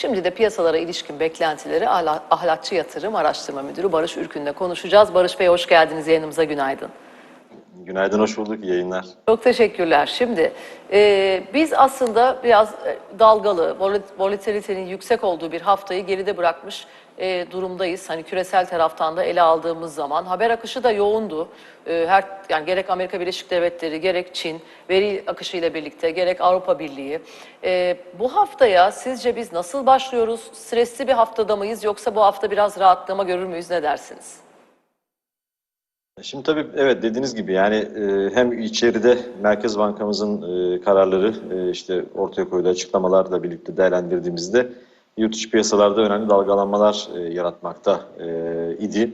Şimdi de piyasalara ilişkin beklentileri Ahla- Ahlakçı Yatırım Araştırma Müdürü Barış Ürkün'le konuşacağız. Barış Bey hoş geldiniz yayınımıza günaydın. Günaydın, hoş bulduk. İyi yayınlar. Çok teşekkürler. Şimdi e, biz aslında biraz e, dalgalı, volat- volatilitenin yüksek olduğu bir haftayı geride bırakmış e, durumdayız. Hani küresel taraftan da ele aldığımız zaman haber akışı da yoğundu. E, her yani gerek Amerika Birleşik Devletleri, gerek Çin veri akışı ile birlikte, gerek Avrupa Birliği. E, bu haftaya sizce biz nasıl başlıyoruz? Stresli bir haftada mıyız yoksa bu hafta biraz rahatlama görür müyüz? Ne dersiniz? Şimdi tabii evet dediğiniz gibi yani e, hem içeride Merkez Bankamızın e, kararları e, işte ortaya koyduğu açıklamalarla birlikte değerlendirdiğimizde yurt içi piyasalarda önemli dalgalanmalar e, yaratmakta e, idi.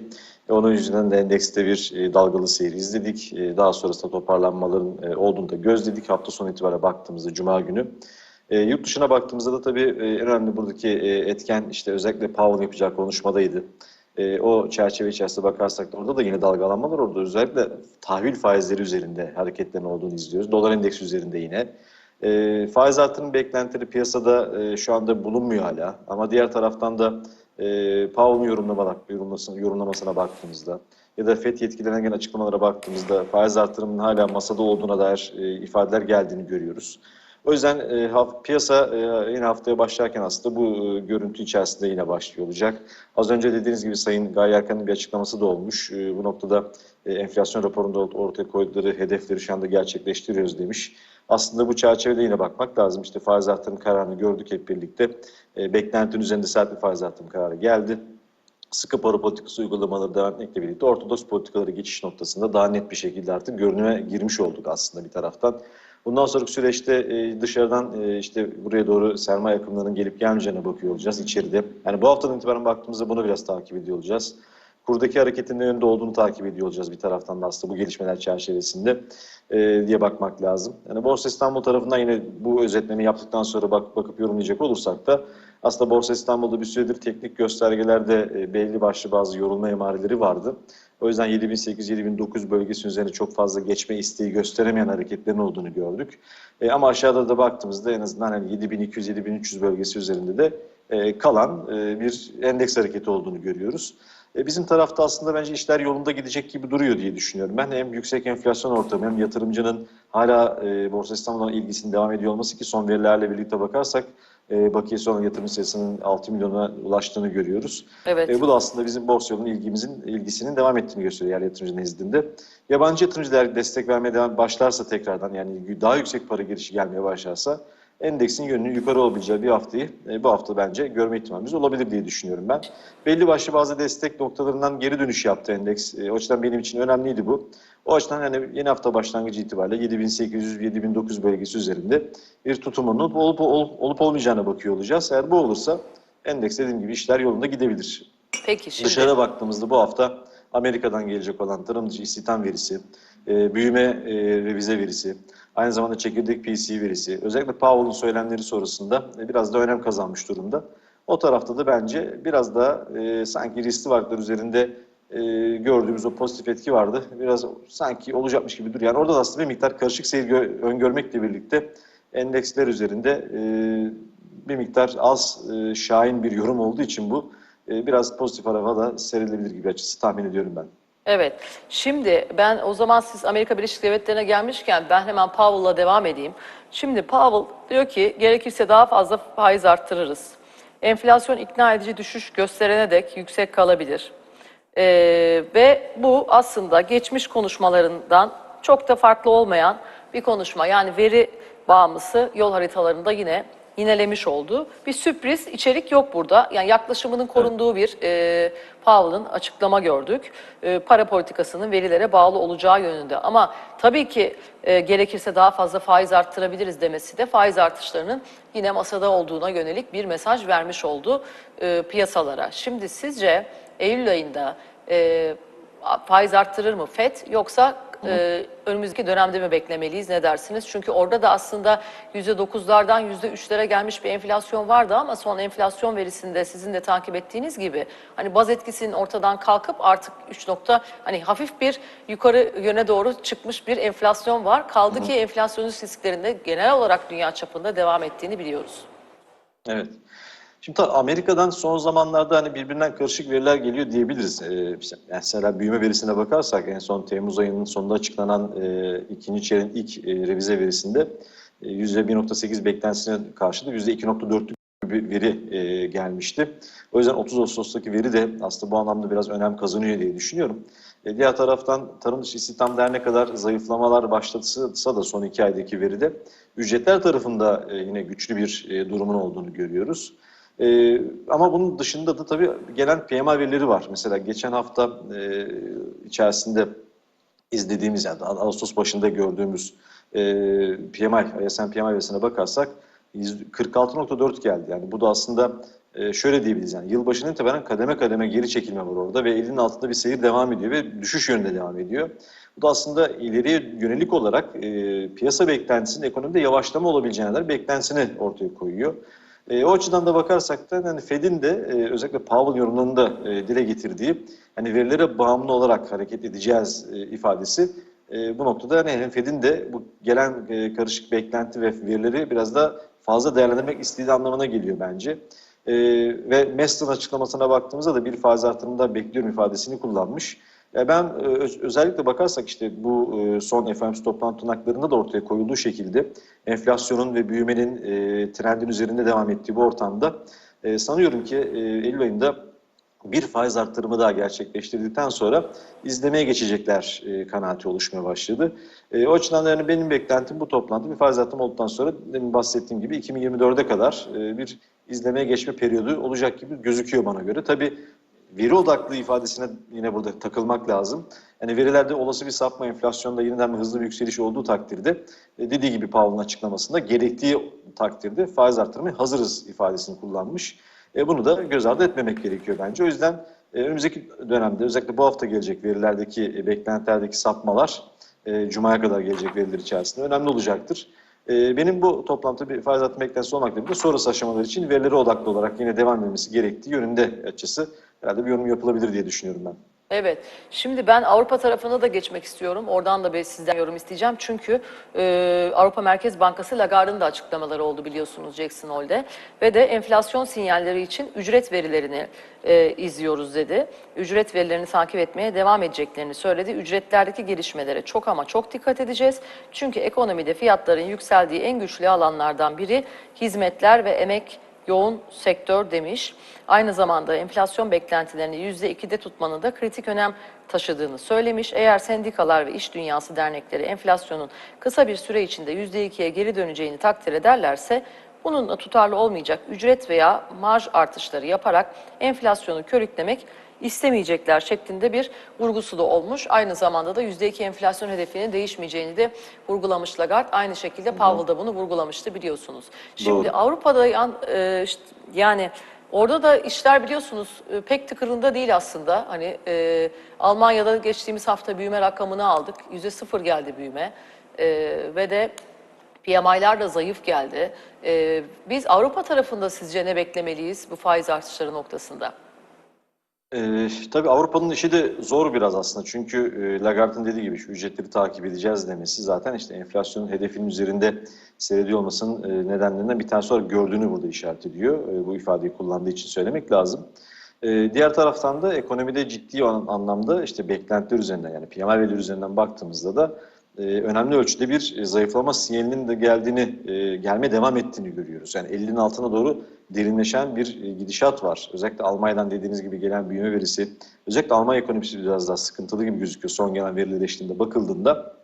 E, onun yüzünden de endekste bir e, dalgalı seyir izledik. E, daha sonrasında toparlanmaların e, olduğunu da gözledik. Hafta sonu itibariyle baktığımızda Cuma günü. E, yurt dışına baktığımızda da tabii e, önemli buradaki e, etken işte özellikle Powell yapacağı konuşmadaydı. E, o çerçeve içerisinde bakarsak da orada da yine dalgalanmalar orada özellikle tahvil faizleri üzerinde hareketlerin olduğunu izliyoruz. Dolar endeksi üzerinde yine. E, faiz artırım beklentileri piyasada e, şu anda bulunmuyor hala. Ama diğer taraftan da e, Powell'ın yorumlamasına, yorumlamasına baktığımızda ya da FED yetkililerine gelen açıklamalara baktığımızda faiz artırımının hala masada olduğuna dair e, ifadeler geldiğini görüyoruz. O yüzden e, piyasa e, yine haftaya başlarken aslında bu e, görüntü içerisinde yine başlıyor olacak. Az önce dediğiniz gibi Sayın Gaye Erkan'ın bir açıklaması da olmuş. E, bu noktada e, enflasyon raporunda ortaya koydukları hedefleri şu anda gerçekleştiriyoruz demiş. Aslında bu çerçevede yine bakmak lazım. İşte faiz artırım kararını gördük hep birlikte. E, beklentinin üzerinde sert bir faiz artırım kararı geldi sıkı para politikası uygulamaları devam etmekle birlikte ortodoks politikalara geçiş noktasında daha net bir şekilde artık görünüme girmiş olduk aslında bir taraftan. Bundan sonraki süreçte e, dışarıdan e, işte buraya doğru sermaye akımlarının gelip gelmeyeceğine bakıyor olacağız içeride. Yani bu haftadan itibaren baktığımızda bunu biraz takip ediyor olacağız. Kurdaki hareketin ne yönde olduğunu takip ediyor olacağız bir taraftan da aslında bu gelişmeler çerçevesinde e, diye bakmak lazım. Yani Borsa İstanbul tarafından yine bu özetlemeyi yaptıktan sonra bak, bakıp yorumlayacak olursak da aslında Borsa İstanbul'da bir süredir teknik göstergelerde e, belli başlı bazı yorulma emareleri vardı. O yüzden 7008-7009 bölgesi üzerine çok fazla geçme isteği gösteremeyen hareketlerin olduğunu gördük. E, ama aşağıda da baktığımızda en azından hani 7200-7300 bölgesi üzerinde de e, kalan e, bir endeks hareketi olduğunu görüyoruz. E, bizim tarafta aslında bence işler yolunda gidecek gibi duruyor diye düşünüyorum. Ben hem yüksek enflasyon ortamı hem yatırımcının hala e, Borsa İstanbul'dan ilgisinin devam ediyor olması ki son verilerle birlikte bakarsak e, bakiyesi olan yatırım sayısının 6 milyona ulaştığını görüyoruz. Evet. E, bu da aslında bizim borsa yolunun ilgimizin ilgisinin devam ettiğini gösteriyor yerli yatırımcı nezdinde. Yabancı yatırımcılar destek vermeye devam başlarsa tekrardan yani daha yüksek para girişi gelmeye başlarsa endeksin yönünün yukarı olabileceği bir haftayı e, bu hafta bence görme ihtimalimiz olabilir diye düşünüyorum ben. Belli başlı bazı destek noktalarından geri dönüş yaptı endeks. E, o açıdan benim için önemliydi bu. O açıdan yani yeni hafta başlangıcı itibariyle 7800-7900 bölgesi üzerinde bir tutumunun olup, olup, olup, olmayacağına bakıyor olacağız. Eğer bu olursa endeks dediğim gibi işler yolunda gidebilir. Peki şimdi. Dışarı baktığımızda bu hafta Amerika'dan gelecek olan tarım dışı istihdam verisi, e, büyüme e, revize verisi, aynı zamanda çekirdek PCE verisi, özellikle Powell'ın söylemleri sonrasında e, biraz da önem kazanmış durumda. O tarafta da bence biraz da e, sanki riskli varlıklar üzerinde e, gördüğümüz o pozitif etki vardı. Biraz sanki olacakmış gibi duruyor. Yani orada da aslında bir miktar karışık seyir gö- öngörmekle birlikte endeksler üzerinde e, bir miktar az e, şahin bir yorum olduğu için bu e, biraz pozitif tarafa da serilebilir gibi açısı tahmin ediyorum ben. Evet. Şimdi ben o zaman siz Amerika Birleşik Devletleri'ne gelmişken ben hemen Powell'la devam edeyim. Şimdi Powell diyor ki gerekirse daha fazla faiz arttırırız. Enflasyon ikna edici düşüş gösterene dek yüksek kalabilir. Ee, ve bu aslında geçmiş konuşmalarından çok da farklı olmayan bir konuşma. Yani veri bağımlısı yol haritalarında yine yinelemiş oldu. Bir sürpriz içerik yok burada. Yani yaklaşımının korunduğu bir e, Powell'ın açıklama gördük. E, para politikasının verilere bağlı olacağı yönünde. Ama tabii ki e, gerekirse daha fazla faiz arttırabiliriz demesi de faiz artışlarının yine masada olduğuna yönelik bir mesaj vermiş oldu e, piyasalara. Şimdi sizce Eylül ayında e, faiz arttırır mı FED yoksa e, önümüzdeki dönemde mi beklemeliyiz ne dersiniz? Çünkü orada da aslında %9'lardan %3'lere gelmiş bir enflasyon vardı ama son enflasyon verisinde sizin de takip ettiğiniz gibi hani baz etkisinin ortadan kalkıp artık 3 nokta hani hafif bir yukarı yöne doğru çıkmış bir enflasyon var. Kaldı ki enflasyonist risklerinde genel olarak dünya çapında devam ettiğini biliyoruz. Evet. Şimdi Amerika'dan son zamanlarda hani birbirinden karışık veriler geliyor diyebiliriz. Ee, işte mesela büyüme verisine bakarsak en son Temmuz ayının sonunda açıklanan e, ikinci çeyreğin ilk e, revize verisinde e, %1.8 beklentisine karşılık %2.4'lük bir veri e, gelmişti. O yüzden 30 Ağustos'taki veri de aslında bu anlamda biraz önem kazanıyor diye düşünüyorum. E, diğer taraftan tarım dışı istihdam der kadar zayıflamalar başlatsa da son iki aydaki veride ücretler tarafında e, yine güçlü bir e, durumun olduğunu görüyoruz. Ee, ama bunun dışında da tabii gelen PMI verileri var. Mesela geçen hafta e, içerisinde izlediğimiz yani Ağustos başında gördüğümüz e, PMI, ISM PMI verisine bakarsak 46.4 geldi. Yani bu da aslında e, şöyle diyebiliriz yani yılbaşından itibaren kademe kademe geri çekilme var orada ve elinin altında bir seyir devam ediyor ve düşüş yönünde devam ediyor. Bu da aslında ileriye yönelik olarak e, piyasa beklentisinin ekonomide yavaşlama olabileceğine dair beklentisini ortaya koyuyor. E, o açıdan da bakarsak da hani Fed'in de e, özellikle Powell yorumlarında e, dile getirdiği hani verilere bağımlı olarak hareket edeceğiz e, ifadesi e, bu noktada hani hem Fed'in de bu gelen e, karışık beklenti ve verileri biraz da fazla değerlendirmek istediği anlamına geliyor bence. E, ve Meston açıklamasına baktığımızda da bir faiz artırımında bekliyorum ifadesini kullanmış. Ya ben e, öz- özellikle bakarsak işte bu e, son FOMC toplantı tutanaklarında da ortaya koyulduğu şekilde enflasyonun ve büyümenin e, trendin üzerinde devam ettiği bu ortamda e, sanıyorum ki e, Eylül ayında bir faiz arttırımı daha gerçekleştirdikten sonra izlemeye geçecekler e, kanaati oluşmaya başladı. E, o açıdan da yani benim beklentim bu toplantı bir faiz arttırımı olduktan sonra demin bahsettiğim gibi 2024'e kadar e, bir izlemeye geçme periyodu olacak gibi gözüküyor bana göre. Tabii veri odaklı ifadesine yine burada takılmak lazım. Yani verilerde olası bir sapma enflasyonda yeniden bir hızlı bir yükseliş olduğu takdirde e, dediği gibi Powell'ın açıklamasında gerektiği takdirde faiz arttırmaya hazırız ifadesini kullanmış. E, bunu da göz ardı etmemek gerekiyor bence. O yüzden e, önümüzdeki dönemde özellikle bu hafta gelecek verilerdeki beklentilerdeki sapmalar Cuma'ya kadar gelecek veriler içerisinde önemli olacaktır. Benim bu toplantıda bir faiz arttırma beklentisi olmakla birlikte sonrası aşamalar için verilere odaklı olarak yine devam edilmesi gerektiği yönünde açısı herhalde bir yorum yapılabilir diye düşünüyorum ben. Evet. Şimdi ben Avrupa tarafına da geçmek istiyorum. Oradan da bir sizden yorum isteyeceğim. Çünkü e, Avrupa Merkez Bankası Lagarde'ın da açıklamaları oldu biliyorsunuz Jackson Hole'de. Ve de enflasyon sinyalleri için ücret verilerini e, izliyoruz dedi. Ücret verilerini takip etmeye devam edeceklerini söyledi. Ücretlerdeki gelişmelere çok ama çok dikkat edeceğiz. Çünkü ekonomide fiyatların yükseldiği en güçlü alanlardan biri hizmetler ve emek yoğun sektör demiş. Aynı zamanda enflasyon beklentilerini %2'de tutmanın da kritik önem taşıdığını söylemiş. Eğer sendikalar ve iş dünyası dernekleri enflasyonun kısa bir süre içinde %2'ye geri döneceğini takdir ederlerse bununla tutarlı olmayacak ücret veya marj artışları yaparak enflasyonu körüklemek istemeyecekler şeklinde bir vurgusu da olmuş. Aynı zamanda da %2 enflasyon hedefinin değişmeyeceğini de vurgulamış Lagarde. Aynı şekilde Powell da bunu vurgulamıştı biliyorsunuz. Şimdi Doğru. Avrupa'da yan- e, işte yani orada da işler biliyorsunuz e, pek tıkırında değil aslında. Hani e, Almanya'da geçtiğimiz hafta büyüme rakamını aldık. Yüzde sıfır geldi büyüme E, ve de PMI'lar da zayıf geldi. E, biz Avrupa tarafında sizce ne beklemeliyiz bu faiz artışları noktasında? Ee, tabii Avrupa'nın işi de zor biraz aslında. Çünkü e, Lagarde'ın dediği gibi şu ücretleri takip edeceğiz demesi zaten işte enflasyonun hedefinin üzerinde seyrediyor olmasının e, nedenlerinden bir tanesi olarak gördüğünü burada işaret ediyor. E, bu ifadeyi kullandığı için söylemek lazım. E, diğer taraftan da ekonomide ciddi an- anlamda işte beklentiler üzerinden yani PMI verileri üzerinden baktığımızda da e, önemli ölçüde bir e, zayıflama sinyalinin de geldiğini, e, gelmeye devam ettiğini görüyoruz. Yani 50'nin altına doğru derinleşen bir e, gidişat var. Özellikle Almanya'dan dediğiniz gibi gelen büyüme verisi, özellikle Almanya ekonomisi biraz daha sıkıntılı gibi gözüküyor son gelen veriler eşliğinde bakıldığında.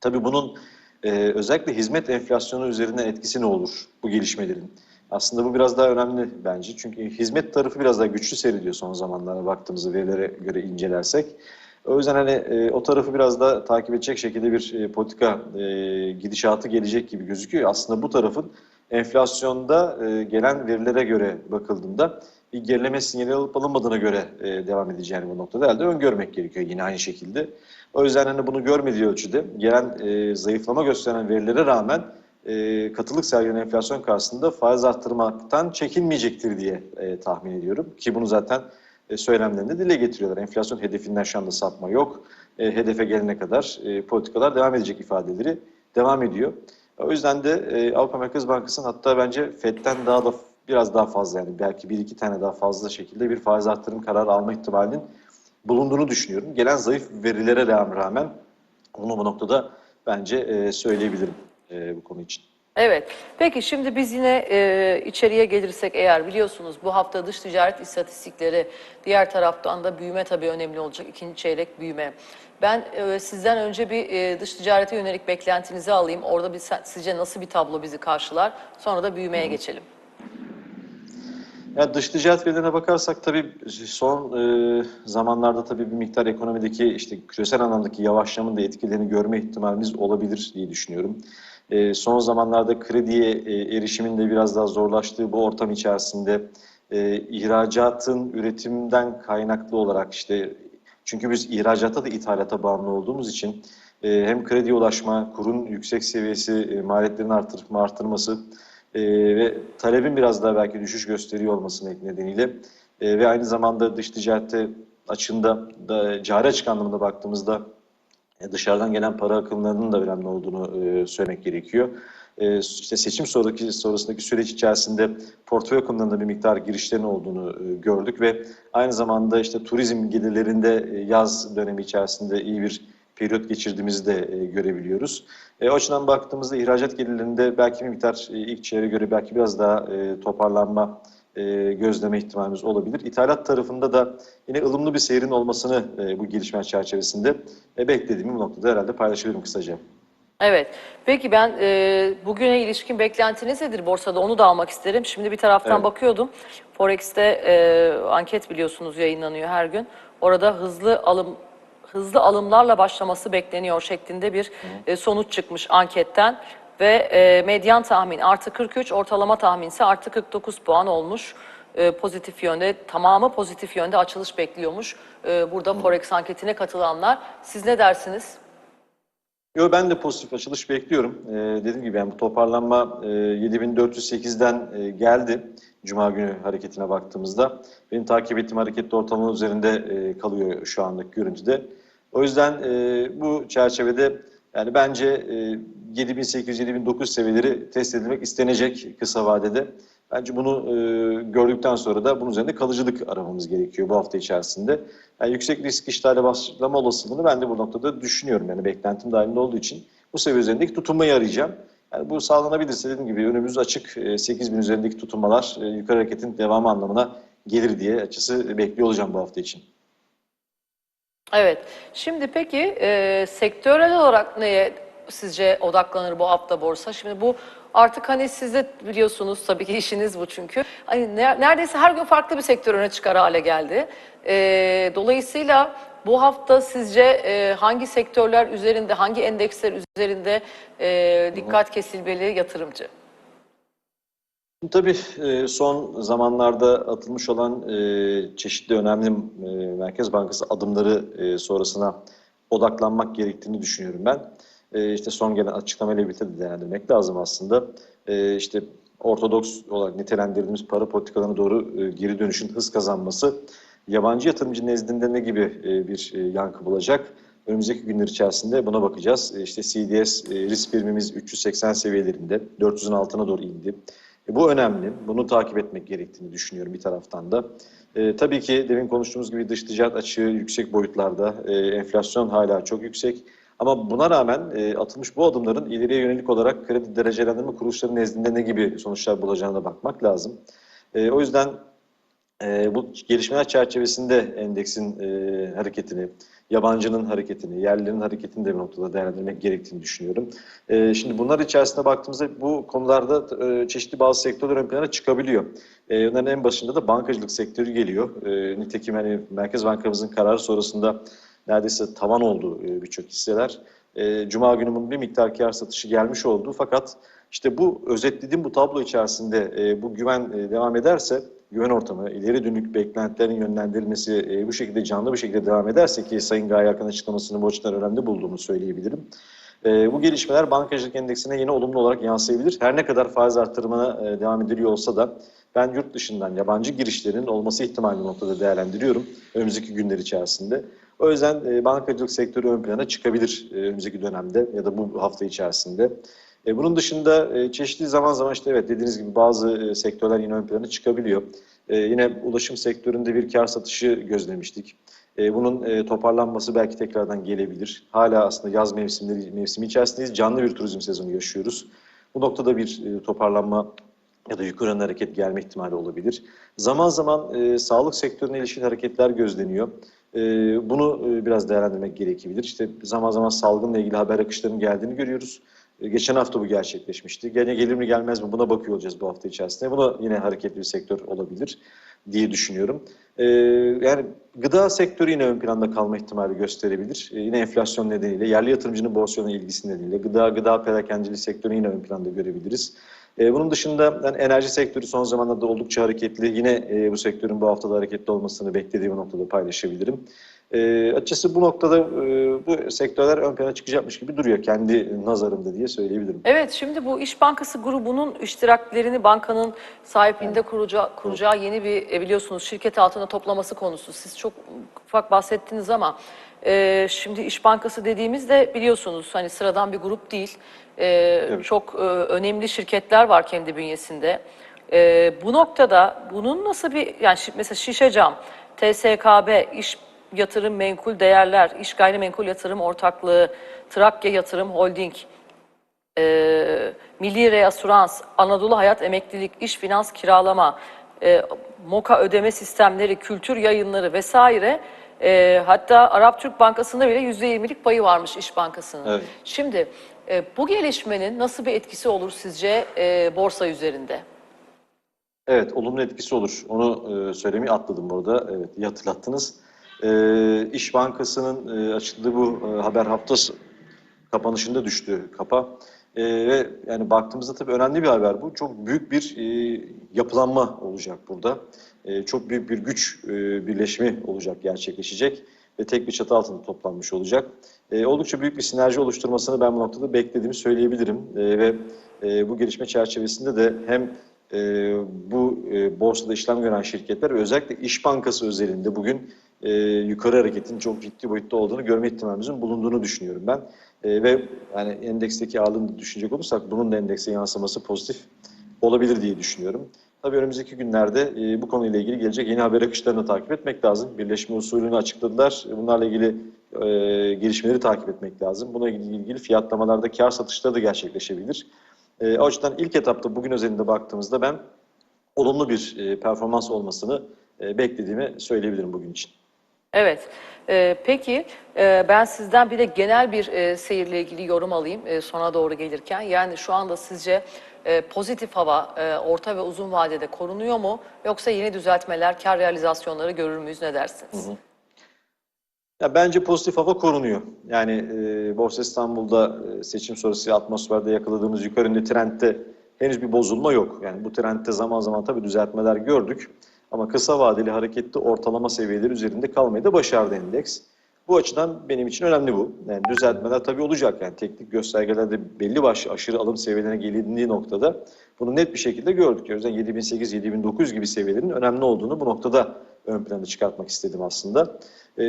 Tabii bunun e, özellikle hizmet enflasyonu üzerinden etkisi ne olur bu gelişmelerin? Aslında bu biraz daha önemli bence. Çünkü hizmet tarafı biraz daha güçlü seyrediyor son zamanlara baktığımızda verilere göre incelersek. O yüzden hani e, o tarafı biraz da takip edecek şekilde bir e, politika e, gidişatı gelecek gibi gözüküyor. Aslında bu tarafın enflasyonda e, gelen verilere göre bakıldığında bir gerileme sinyali alıp alınmadığına göre e, devam edeceğini bu noktada herhalde öngörmek gerekiyor yine aynı şekilde. O yüzden hani bunu görmediği ölçüde gelen e, zayıflama gösteren verilere rağmen e, katılık sergilen enflasyon karşısında faiz arttırmaktan çekinmeyecektir diye tahmin ediyorum. Ki bunu zaten söylemlerinde dile getiriyorlar. Enflasyon hedefinden şu anda sapma yok. Hedefe gelene kadar politikalar devam edecek ifadeleri devam ediyor. O yüzden de e, Avrupa Merkez Bankası'nın hatta bence FED'den daha da biraz daha fazla yani belki bir iki tane daha fazla şekilde bir faiz arttırım kararı alma ihtimalinin bulunduğunu düşünüyorum. Gelen zayıf verilere rağmen bunu bu noktada bence e, söyleyebilirim e, bu konu için. Evet. Peki şimdi biz yine e, içeriye gelirsek eğer biliyorsunuz bu hafta dış ticaret istatistikleri diğer taraftan da büyüme tabii önemli olacak. ikinci çeyrek büyüme. Ben e, sizden önce bir e, dış ticarete yönelik beklentinizi alayım. Orada bir, sizce nasıl bir tablo bizi karşılar? Sonra da büyümeye geçelim. Ya dış ticaret verilerine bakarsak tabii son e, zamanlarda tabii bir miktar ekonomideki işte küresel anlamdaki yavaşlamanın da etkilerini görme ihtimalimiz olabilir diye düşünüyorum. E, son zamanlarda krediye e, erişimin de biraz daha zorlaştığı bu ortam içerisinde e, ihracatın üretimden kaynaklı olarak işte çünkü biz ihracata da ithalata bağımlı olduğumuz için e, hem krediye ulaşma, kurun yüksek seviyesi, e, maliyetlerin artırma, artırması e, ve talebin biraz daha belki düşüş gösteriyor olması nedeniyle e, ve aynı zamanda dış ticarette açığında da cari açık anlamında baktığımızda dışarıdan gelen para akımlarının da önemli olduğunu e, söylemek gerekiyor. E, işte seçim sonraki sonrasındaki süreç içerisinde portföy akımlarında bir miktar girişlerin olduğunu e, gördük ve aynı zamanda işte turizm gelirlerinde e, yaz dönemi içerisinde iyi bir periyot geçirdiğimizi de e, görebiliyoruz. E, o açıdan baktığımızda ihracat gelirlerinde belki bir miktar e, ilk çeyreğe göre belki biraz daha e, toparlanma e, gözleme ihtimalimiz olabilir. İthalat tarafında da yine ılımlı bir seyrin olmasını e, bu gelişmeler çerçevesinde e, beklediğimi bu noktada herhalde paylaşabilirim kısaca. Evet. Peki ben e, bugüne ilişkin beklentiniz nedir borsada onu da almak isterim. Şimdi bir taraftan Evet. bakıyordum. Forex'te e, anket biliyorsunuz yayınlanıyor her gün. Orada hızlı alım hızlı alımlarla başlaması bekleniyor şeklinde bir e, sonuç çıkmış anketten ve e, medyan tahmin artı 43 ortalama tahminse artı 49 puan olmuş. E, pozitif yönde tamamı pozitif yönde açılış bekliyormuş. E, burada Forex anketine katılanlar. Siz ne dersiniz? Yo, ben de pozitif açılış bekliyorum. Ee, dediğim gibi yani bu toparlanma e, 7408'den e, geldi. Cuma günü hareketine baktığımızda. Benim takip ettiğim hareketli ortalamanın üzerinde e, kalıyor şu andaki görüntüde. O yüzden e, bu çerçevede yani bence e, 7800-7900 seviyeleri test edilmek istenecek kısa vadede. Bence bunu e, gördükten sonra da bunun üzerinde kalıcılık aramamız gerekiyor bu hafta içerisinde. Yani yüksek risk işlerle başlama olasılığını ben de bu noktada düşünüyorum. Yani beklentim dahilinde olduğu için bu seviye üzerindeki tutunmayı arayacağım. Yani bu sağlanabilirse dediğim gibi önümüz açık. E, 8000 üzerindeki tutunmalar e, yukarı hareketin devamı anlamına gelir diye açısı bekliyor olacağım bu hafta için. Evet. Şimdi peki e, sektörel olarak neye sizce odaklanır bu hafta borsa? Şimdi bu artık hani siz de biliyorsunuz tabii ki işiniz bu çünkü. Hani ne- neredeyse her gün farklı bir sektör öne çıkar hale geldi. E, dolayısıyla bu hafta sizce e, hangi sektörler üzerinde, hangi endeksler üzerinde e, dikkat kesilmeli yatırımcı? Tabii e, son zamanlarda atılmış olan e, çeşitli önemli e, Merkez Bankası adımları sonrasına odaklanmak gerektiğini düşünüyorum ben. İşte son gelen açıklamayla birlikte de değerlendirmek lazım aslında. İşte ortodoks olarak nitelendirdiğimiz para politikalarına doğru geri dönüşün hız kazanması yabancı yatırımcı nezdinde ne gibi bir yankı bulacak? Önümüzdeki günler içerisinde buna bakacağız. İşte CDS risk primimiz 380 seviyelerinde, 400'ün altına doğru indi. E, Bu önemli. Bunu takip etmek gerektiğini düşünüyorum bir taraftan da. E, tabii ki demin konuştuğumuz gibi dış ticaret açığı yüksek boyutlarda. E, enflasyon hala çok yüksek. Ama buna rağmen e, atılmış bu adımların ileriye yönelik olarak kredi derecelendirme kuruluşları nezdinde ne gibi sonuçlar bulacağına bakmak lazım. E, o yüzden e, bu gelişmeler çerçevesinde endeksin e, hareketini, yabancının hareketini, yerlilerin hareketini de bir noktada değerlendirmek gerektiğini düşünüyorum. E, şimdi bunlar içerisinde baktığımızda bu konularda e, çeşitli bazı sektörler ön plana çıkabiliyor. E, onların en başında da bankacılık sektörü geliyor. E, nitekim hani Merkez Bankamızın kararı sonrasında neredeyse tavan oldu e, birçok hisseler. E, Cuma günü bunun bir miktar kar satışı gelmiş oldu. Fakat işte bu özetlediğim bu tablo içerisinde e, bu güven e, devam ederse, güven ortamı, ileri dönük beklentilerin yönlendirilmesi e, bu şekilde canlı bir şekilde devam ederse ki Sayın Gaye Erkan açıklamasını bu açıdan önemli bulduğumu söyleyebilirim. E, bu gelişmeler bankacılık endeksine yine olumlu olarak yansıyabilir. Her ne kadar faiz artırımına e, devam ediliyor olsa da ben yurt dışından yabancı girişlerin olması ihtimalini noktada değerlendiriyorum önümüzdeki günler içerisinde. O yüzden e, bankacılık sektörü ön plana çıkabilir e, önümüzdeki dönemde ya da bu hafta içerisinde. E, bunun dışında e, çeşitli zaman zaman işte evet dediğiniz gibi bazı e, sektörler yine ön plana çıkabiliyor. E, yine ulaşım sektöründe bir kar satışı gözlemiştik. E, bunun e, toparlanması belki tekrardan gelebilir. Hala aslında yaz mevsimleri mevsimi içerisindeyiz. Canlı bir turizm sezonu yaşıyoruz. Bu noktada bir e, toparlanma ya da yukarı hareket gelme ihtimali olabilir. Zaman zaman e, sağlık sektörüne ilişkin hareketler gözleniyor. E, bunu e, biraz değerlendirmek gerekebilir. İşte zaman zaman salgınla ilgili haber akışlarının geldiğini görüyoruz. Geçen hafta bu gerçekleşmişti. Gene gelir mi gelmez mi buna bakıyor olacağız bu hafta içerisinde. Bu da yine hareketli bir sektör olabilir diye düşünüyorum. E, yani gıda sektörü yine ön planda kalma ihtimali gösterebilir. E, yine enflasyon nedeniyle, yerli yatırımcının borsayla ilgisi nedeniyle gıda, gıda perakendiciliği sektörünü yine ön planda görebiliriz. E, bunun dışında yani enerji sektörü son zamanlarda oldukça hareketli. Yine e, bu sektörün bu haftada hareketli olmasını beklediğim noktada paylaşabilirim. E, açıkçası bu noktada e, bu sektörler ön plana çıkacakmış gibi duruyor kendi nazarımda diye söyleyebilirim. Evet, şimdi bu İş Bankası grubunun iştiraklerini bankanın sahipliğinde kuracağı, kuracağı yeni bir e, biliyorsunuz şirket altına toplaması konusu. Siz çok ufak bahsettiniz ama e, şimdi İş Bankası dediğimizde biliyorsunuz hani sıradan bir grup değil. E, Çok e, önemli şirketler var kendi bünyesinde. E, bu noktada bunun nasıl bir yani mesela Şişecam, TSKB, İş Yatırım Menkul Değerler, İş Gayrimenkul Yatırım Ortaklığı, Trakya Yatırım Holding, e, Milli Reasurans, Anadolu Hayat Emeklilik, İş Finans Kiralama, e, MOKA ödeme sistemleri, kültür yayınları vesaire. E, hatta Arap Türk Bankası'nda bile %20'lik payı varmış İş Bankası'nın. Evet. Şimdi e, bu gelişmenin nasıl bir etkisi olur sizce e, borsa üzerinde? Evet, olumlu etkisi olur. Onu e, söylemeyi atladım burada. Evet, iyi hatırlattınız. E, İş Bankası'nın e, açıkladığı bu e, haber haftası kapanışında düştü kapa. E, ve yani baktığımızda tabii önemli bir haber bu. Çok büyük bir e, yapılanma olacak burada. E, çok büyük bir güç e, birleşimi olacak, gerçekleşecek ve tek bir çatı altında toplanmış olacak. E, oldukça büyük bir sinerji oluşturmasını ben bu noktada beklediğimi söyleyebilirim. E, ve e, bu gelişme çerçevesinde de hem e, bu e, borsada işlem gören şirketler ve özellikle İş Bankası özelinde bugün e, yukarı hareketin çok ciddi boyutta olduğunu görme ihtimalimizin bulunduğunu düşünüyorum ben. E, ve yani endeksteki ağırlığını düşünecek olursak bunun da endekse yansıması pozitif olabilir diye düşünüyorum. Tabii önümüzdeki günlerde e, bu konuyla ilgili gelecek yeni haber akışlarını takip etmek lazım. Birleşme usulünü açıkladılar. Bunlarla ilgili e, gelişmeleri takip etmek lazım. Buna ilgili fiyatlamalarda kar satışları da gerçekleşebilir. E, o açıdan ilk etapta bugün özelinde baktığımızda ben olumlu bir e, performans olmasını e, beklediğimi söyleyebilirim bugün için. Evet. Ee, peki e, ben sizden bir de genel bir e, seyirle ilgili yorum alayım e, sona doğru gelirken. Yani şu anda sizce e, pozitif hava e, orta ve uzun vadede korunuyor mu? Yoksa yeni düzeltmeler, kar realizasyonları görür müyüz? Ne dersiniz? Ya bence pozitif hava korunuyor. Yani e, Borsa İstanbul'da e, seçim sonrası atmosferde yakaladığımız yukarı trendte henüz bir bozulma yok. Yani bu trendte zaman zaman tabii düzeltmeler gördük. Ama kısa vadeli hareketli ortalama seviyeleri üzerinde kalmayı da başardı endeks. Bu açıdan benim için önemli bu. Yani düzeltmeler tabii olacak. Yani teknik göstergelerde belli başlı aşırı alım seviyelerine gelindiği noktada bunu net bir şekilde gördük. O yüzden 7800-7900 gibi seviyelerin önemli olduğunu bu noktada ön plana çıkartmak istedim aslında. Ee,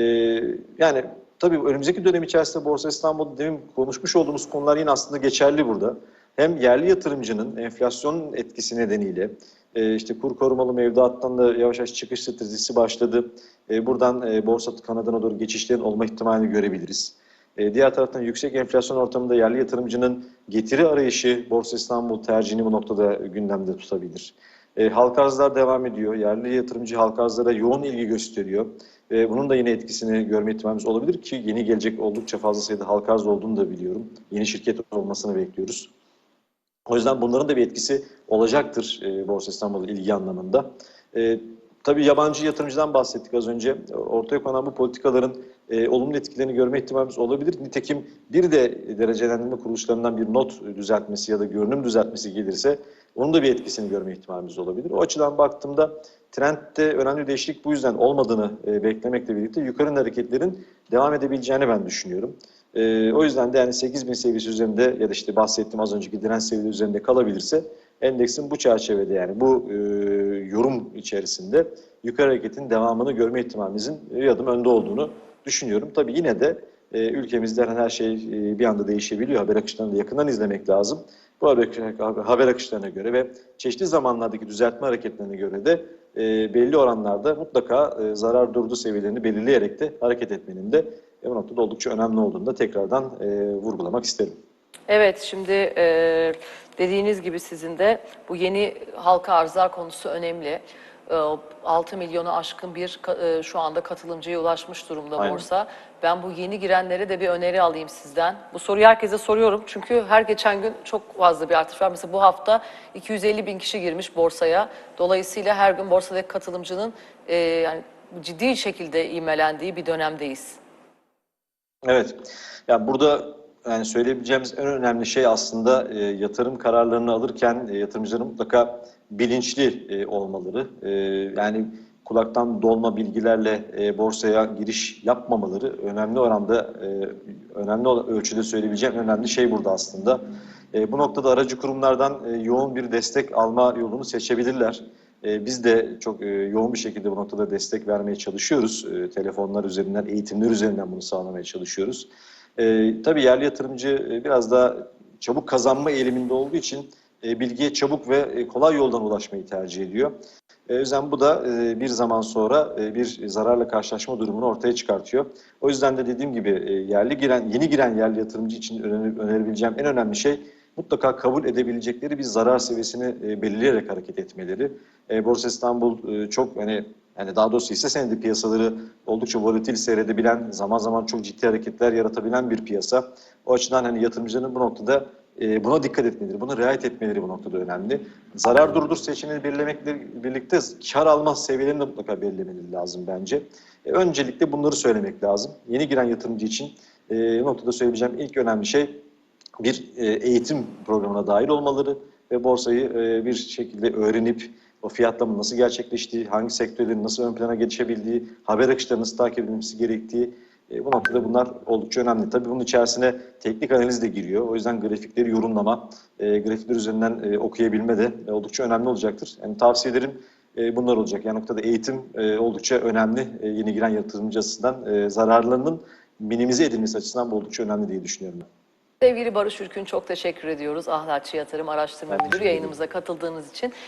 yani tabii önümüzdeki dönem içerisinde Borsa İstanbul'da demin konuşmuş olduğumuz konular yine aslında geçerli burada. Hem yerli yatırımcının enflasyonun etkisi nedeniyle e, işte kur korumalı mevduattan da yavaş yavaş çıkış stratejisi başladı. E, buradan e, borsa kanadına doğru geçişlerin olma ihtimalini görebiliriz. E, diğer taraftan yüksek enflasyon ortamında yerli yatırımcının getiri arayışı Borsa İstanbul tercihini bu noktada gündemde tutabilir. E, halka arzlar devam ediyor. Yerli yatırımcı halka arzlara yoğun ilgi gösteriyor. E, bunun da yine etkisini görme ihtimalimiz olabilir ki yeni gelecek oldukça fazla sayıda halka arz olduğunu da biliyorum. Yeni şirket olmasını bekliyoruz. O yüzden bunların da bir etkisi olacaktır e, Borsa İstanbul ilgi anlamında. E, tabii yabancı yatırımcıdan bahsettik az önce. Ortaya konan bu politikaların e, olumlu etkilerini görme ihtimalimiz olabilir. Nitekim bir de derecelendirme kuruluşlarından bir not düzeltmesi ya da görünüm düzeltmesi gelirse onun da bir etkisini görme ihtimalimiz olabilir. O açıdan baktığımda trendde önemli değişiklik bu yüzden olmadığını e, beklemekle birlikte yukarı hareketlerin devam edebileceğini ben düşünüyorum. E, o yüzden de yani 8000 seviyesi üzerinde ya da işte bahsettiğim az önceki direnç seviyeleri üzerinde kalabilirse endeksin bu çerçevede yani bu e, yorum içerisinde yukarı hareketin devamını görme ihtimalimizin bir adım önde olduğunu düşünüyorum. Tabii yine de e, ülkemizde her şey e, bir anda değişebiliyor. Haber akışlarını da yakından izlemek lazım. Bu haber, akışlarına göre ve çeşitli zamanlardaki düzeltme hareketlerine göre de e, belli oranlarda mutlaka e, zarar durdu seviyelerini belirleyerek de hareket etmenin de bu noktada oldukça önemli olduğunu da tekrardan e, vurgulamak isterim. Evet, şimdi e, dediğiniz gibi sizin de bu yeni halka arzlar konusu önemli. E, 6 milyonu aşkın bir e, şu anda katılımcıya ulaşmış durumda Aynen. borsa. Ben bu yeni girenlere de bir öneri alayım sizden. Bu soruyu herkese soruyorum çünkü her geçen gün çok fazla bir artış var. Mesela bu hafta 250 bin kişi girmiş borsaya. Dolayısıyla her gün borsadaki katılımcının e, yani ciddi şekilde imelendiği bir dönemdeyiz. Evet. Yani burada yani söyleyebileceğimiz en önemli şey aslında e, yatırım kararlarını alırken e, yatırımcıların mutlaka bilinçli e, olmaları. E, yani kulaktan dolma bilgilerle e, borsaya giriş yapmamaları önemli oranda e, önemli ölçüde söyleyebileceğim önemli şey burada aslında. E, bu noktada aracı kurumlardan e, yoğun bir destek alma yolunu seçebilirler. E, biz de çok e, yoğun bir şekilde bu noktada destek vermeye çalışıyoruz. E, telefonlar üzerinden, eğitimler üzerinden bunu sağlamaya çalışıyoruz. E, tabii yerli yatırımcı e, biraz daha çabuk kazanma eğiliminde olduğu için e, bilgiye çabuk ve e, kolay yoldan ulaşmayı tercih ediyor. O yüzden bu da bir zaman sonra bir zararla karşılaşma durumunu ortaya çıkartıyor. O yüzden de dediğim gibi yerli giren, yeni giren yerli yatırımcı için öner- önerebileceğim en önemli şey mutlaka kabul edebilecekleri bir zarar seviyesini e, belirleyerek hareket etmeleri. E, Borsa İstanbul e, çok hani yani daha doğrusu hisse senedi piyasaları oldukça volatil seyredebilen, zaman zaman çok ciddi hareketler yaratabilen bir piyasa. O açıdan hani yatırımcının bu noktada e, buna dikkat etmeleri, buna riayet etmeleri bu noktada önemli. Zarar durdur seçeneğini belirlemekle birlikte kar alma seviyelerini de mutlaka belirlemeleri lazım bence. E, öncelikle bunları söylemek lazım. Yeni giren yatırımcı için e, noktada söyleyeceğim ilk önemli şey bir e, eğitim programına dahil olmaları ve borsayı e, bir şekilde öğrenip o fiyatlama nasıl gerçekleştiği, hangi sektörlerin nasıl ön plana geçebildiği, haber akışları nasıl takip edilmesi gerektiği e, bu noktada bunlar oldukça önemli. Tabii bunun içerisine teknik analiz de giriyor. O yüzden grafikleri yorumlama, e, grafikler üzerinden okuyabilme de oldukça önemli olacaktır. Yani tavsiyelerim bunlar olacak. Yani noktada eğitim oldukça önemli. Yeni giren yatırımcı açısından zararlarının minimize edilmesi açısından bu oldukça önemli diye düşünüyorum ben. Sevgili Barış Ürkün çok teşekkür ediyoruz. Ahlatçı Yatırım Araştırma Müdürü yayınımıza katıldığınız için.